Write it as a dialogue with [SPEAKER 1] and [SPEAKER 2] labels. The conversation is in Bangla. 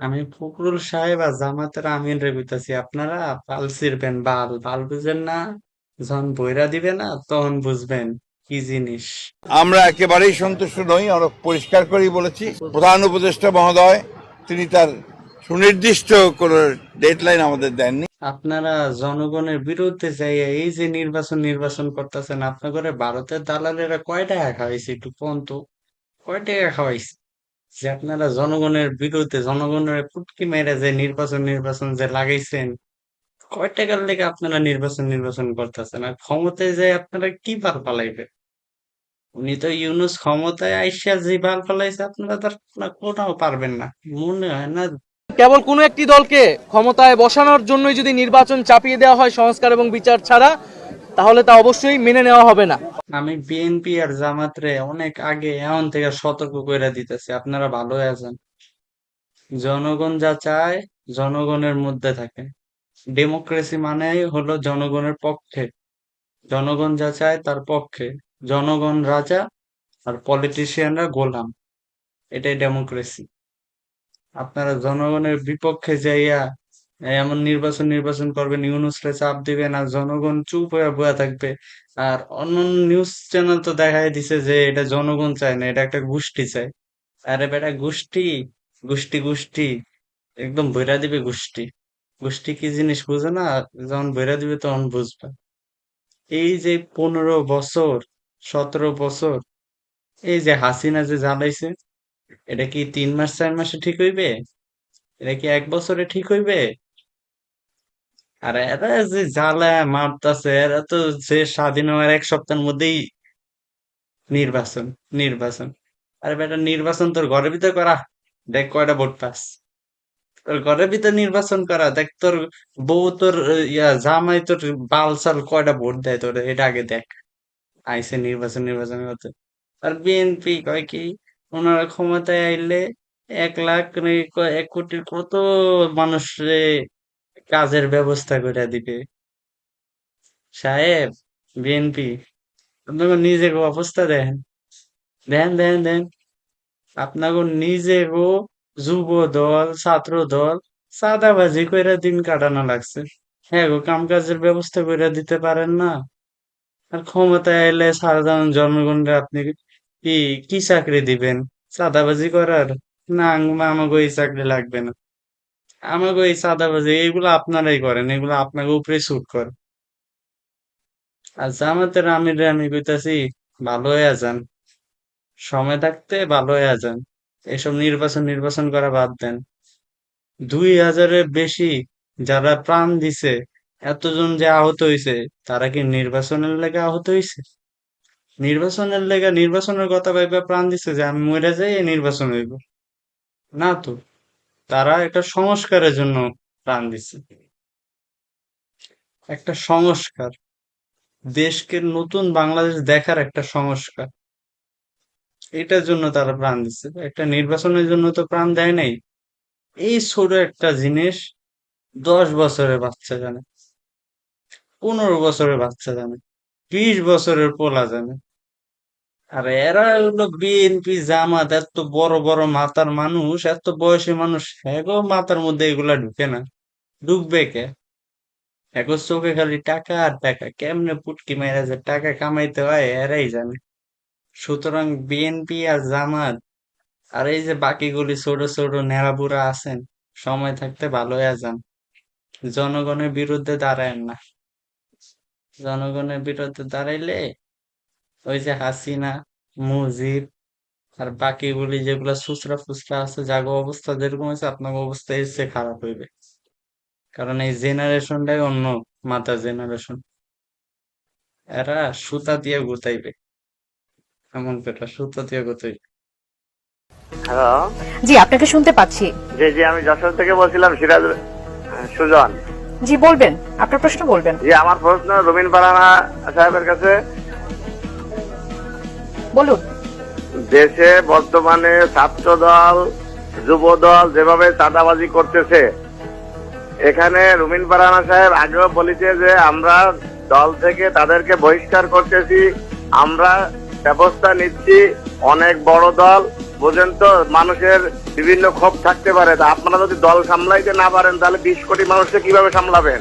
[SPEAKER 1] আমি ফখরুল সাহেব আর জামাতের আমিন রে কইতাছি আপনারা বাল ছিড়বেন বাল। বাল বুঝেন না যখন বইরা দিবে না তখন বুঝবেন কি জিনিস।
[SPEAKER 2] আমরা একেবারেই সন্তুষ্ট নই আমরা পরিষ্কার করেই বলেছি। প্রধান উপদেষ্টা মহোদয় তিনি তার সুনির্দিষ্ট কোন ডেডলাইন আমাদের দেননি।
[SPEAKER 1] আপনারা জনগণের বিরুদ্ধে যাইয়া এই যে নির্বাচন নির্বাচন করতেছেন আপনার করে ভারতের দালালেরা কয় টাকা খাওয়াইছে একটু কোন তো? কয় টাকা খাওয়াইছে? যে আপনারা জনগণের বিরুদ্ধে জনগণের পুটকি মেরে যে নির্বাচন নির্বাচন যে লাগাইছেন কয় টাকার লেগে আপনারা নির্বাচন নির্বাচন করতেছেন? আর ক্ষমতায় যে আপনারা কি বাল পালাইবেন? উনি তো ইউনুস ক্ষমতায় আইসা যে বাল পালাইছে, আপনারা তার কোথাও পারবেন না। মনে হয় না
[SPEAKER 3] কেবল কোনো একটি দলকে ক্ষমতায় বসানোর জন্যই যদি নির্বাচন চাপিয়ে দেওয়া হয় সংস্কার এবং বিচার ছাড়া তাহলে তা অবশ্যই মেনে নেওয়া হবে না।
[SPEAKER 1] আমি বিএনপি আর জামাতরে অনেক আগে এখন থেকে সতর্ক করে দিতেছি, আপনারা ভালো আছেন। জনগণ যা চায়, জনগণের মধ্যে থাকে। ডেমোক্রেসি মানেই হলো জনগণের পক্ষে। জনগণ যা চায় তার পক্ষে। জনগণ রাজা আর পলিটিশিয়ানরা গোলাম। এটাই ডেমোক্রেসি। আপনারা জনগণের বিপক্ষে যাইয়া এমন নির্বাচন নির্বাচন করবেন ইউনুসরে চাপ দিবে না, জনগণ চুপ হয়ে বয়ে থাকবে। আর অন্য নিউজ চ্যানেল তো দেখাই দিছে যে এটা জনগণ চায় না, এটা একটা গোষ্ঠী চায়। আরে বেটা, গোষ্ঠী গোষ্ঠী গোষ্ঠী, একদম বইরা দিবে গোষ্ঠী। গোষ্ঠী কি জিনিস বুঝে না? যখন বইরা দিবে তখন বুঝবে। এই যে পনেরো বছর, সতেরো বছর, এই যে হাসিনা যে জ্বালাইছে, এটা কি তিন মাস, চার মাসে ঠিক হইবে? এটা কি এক বছরে ঠিক হইবে? আর এরা যে জ্বালায় মারতাছে এরা তো যে স্বাধীন হওয়ার এক সপ্তাহের মধ্যেই নির্বাচন নির্বাচন। আরে বেটা, নির্বাচন তোর ঘরের ভিতর করা। দেখ কয়টা ভোট পাস। তোর ঘরের ভিতর নির্বাচন করা। দেখ তোর বউ, তোর ইয়া, জামাই, তোর বাল বালসাল কয়টা ভোট দেয় তোর, এটা আগে দেখ। আইসে নির্বাচন নির্বাচন হতে। আর বিএনপি কয় কি, ওনারা ক্ষমতায় আইলে এক লাখ এক কোটির কত মানুষরে কাজের ব্যবস্থা করে দিবে। সাহেব বিএনপি আপনাকে নিজের অবস্থা দেখেন। দেন দেন দেখেন। আপনাকে নিজের যুব দল, ছাত্র দল, চাঁদাবাজি কইরা দিন কাটানো লাগছে। হ্যাঁ গো কাম কাজের ব্যবস্থা করে দিতে পারেন না? আর ক্ষমতায় এলে সাধারণ জনগণরা আপনি কি কি চাকরি দিবেন? চাঁদাবাজি করার? না, আমাকে এই চাকরি লাগবে না। আমাকে এই চাঁদাবাজি এগুলো আপনারাই করেন এগুলো আপনাকে উপরে শুট করে। আর জামাতের আমিরে আমি কইতাছি, ভালো হয়ে যান। সময় থাকতে ভালো হয়ে যান। এসব নির্বাচন নির্বাচন করা বাদ দেন। দুই হাজারের বেশি যারা প্রাণ দিছে, এতজন যে আহত হইছে, তারা কি নির্বাচনের লেগে আহত হইছে? নির্বাচনের লেগে, নির্বাচনের কথা ভাইবা প্রাণ দিছে যে আমি মরে যাই নির্বাচন হইব। না তো। তারা একটা সংস্কারের জন্য প্রাণ দিছে একটা সংস্কার। দেশকে নতুন বাংলাদেশ দেখার একটা সংস্কার। এটার জন্য তারা প্রাণ দিচ্ছে। একটা নির্বাচনের জন্য তো প্রাণ দেয় নাই। এই ছোট একটা জিনিস দশ বছরের বাচ্চা জানে, পনেরো বছরের বাচ্চা জানে, বিশ বছরের পোলা জানে। আর এরা হলো বিএনপি জামাত, এত বড় বড় মাথার মানুষ, এত বয়সী মানুষ হ্যাগো মাথার মধ্যে এগুলা ঢুকে না। ঢুকবে কে? হ্যাগো চোখে খালি টাকা আর টাকা কেমনে পুটকি মেরে যে টাকা কামাইতে হয়, এরাই জানে। সুতরাং বিএনপি আর জামাত, আর এই যে বাকিগুলি ছোট ছোট নেড়াবুড়া আছেন, সময় থাকতে ভালো যান। জনগণের বিরুদ্ধে দাঁড়ায়েন না। জনগণের বিরুদ্ধে দাঁড়াইলে ওই যে হাসিনা মুজিব আর বাকিগুলি যেগুলা খুচরা ফুচরা আছে জাগো অবস্থা যেরকম আছে আপনার অবস্থা এর চেয়ে খারাপ হইবে। কারণ এই জেনারেশনটাই অন্য মাথা জেনারেশন এরা সুতা দিয়ে গুতাইবে। এমন কথা সুতা দিয়ে গুতাইবে।
[SPEAKER 4] হ্যালো
[SPEAKER 5] জি আপনাকে শুনতে পাচ্ছি।
[SPEAKER 4] জি জি আমি যশোর থেকে বলছিলাম সিরাজ সুজন।
[SPEAKER 5] জি বলবেন আপনার প্রশ্ন বলবেন।
[SPEAKER 4] জি আমার প্রশ্ন রবীন পারানা সাহেবের কাছে।
[SPEAKER 5] বলুন।
[SPEAKER 4] দেশে বর্তমানে ছাত্র দল যুব দল যেভাবে চাঁদাবাজি করতেছে, এখানে রুমিন পারানা সাহেব আগেও বলেছে যে, আমরা দল থেকে তাদেরকে বহিষ্কার করতেছি, আমরা ব্যবস্থা নিচ্ছি, অনেক বড় দল, বোঝেন তো, মানুষের বিভিন্ন ক্ষোভ থাকতে পারে। আপনারা যদি দল সামলাইতে না পারেন, তাহলে বিশ কোটি মানুষকে কীভাবে সামলাবেন?